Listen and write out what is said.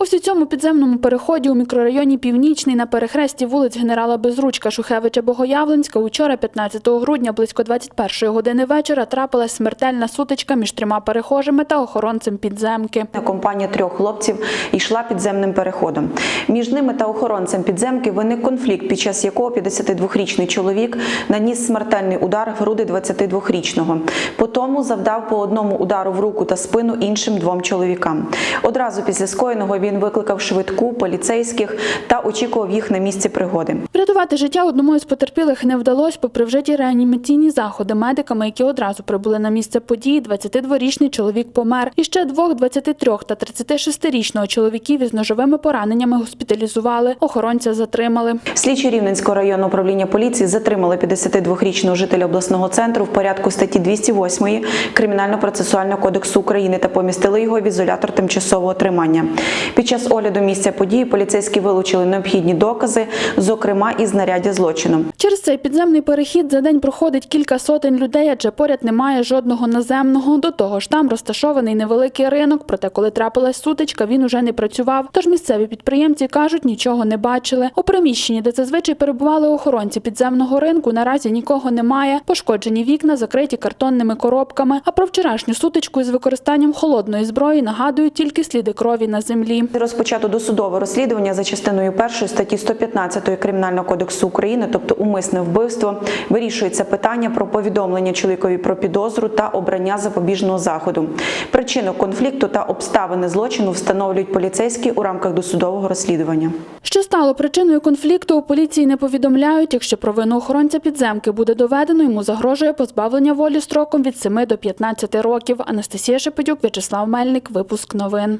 Ось у цьому підземному переході у мікрорайоні Північний на перехресті вулиць генерала Безручка, Шухевича, Богоявленська учора, 15 грудня, близько 21 години вечора, трапилась смертельна сутичка між трьома перехожими та охоронцем підземки. Компанія трьох хлопців йшла підземним переходом. Між ними та охоронцем підземки виник конфлікт, під час якого 52-річний чоловік наніс смертельний удар в груди 22-річного. По тому завдав по одному удару в руку та спину іншим двом чоловікам. Одразу після скоєного він викликав швидку поліцейських та очікував їх на місці пригоди. Врятувати життя одному із потерпілих не вдалося, попри вжиті реанімаційні заходи медиками, які одразу прибули на місце події. 22-річний чоловік помер. І ще двох 23 та 36-річного чоловіків із ножовими пораненнями госпіталізували. Охоронця затримали. Слідчі Рівненського районного управління поліції затримали 52-річного жителя обласного центру в порядку статті 208 Кримінально-процесуального кодексу України та помістили його в ізолятор тимчасового тримання. Під час огляду місця події поліцейські вилучили необхідні докази, зокрема і знаряддя злочину. Через цей підземний перехід за день проходить кілька сотень людей, адже поряд немає жодного наземного. До того ж, там розташований невеликий ринок. Проте, коли трапилась сутичка, він уже не працював. Тож місцеві підприємці кажуть, нічого не бачили. У приміщенні, де зазвичай перебували охоронці підземного ринку, наразі нікого немає. Пошкоджені вікна закриті картонними коробками. А про вчорашню сутичку із використанням холодної зброї нагадують тільки сліди крові на землі. Розпочато досудове розслідування за частиною першої статті 115 Кримінального кодексу України, тобто умисне вбивство, вирішується питання про повідомлення чоловікові про підозру та обрання запобіжного заходу. Причину конфлікту та обставини злочину встановлюють поліцейські у рамках досудового розслідування. Що стало причиною конфлікту, у поліції не повідомляють. Якщо провину охоронця підземки буде доведено, йому загрожує позбавлення волі строком від 7 до 15 років. Анастасія Шепетюк, В'ячеслав Мельник. Випуск новин.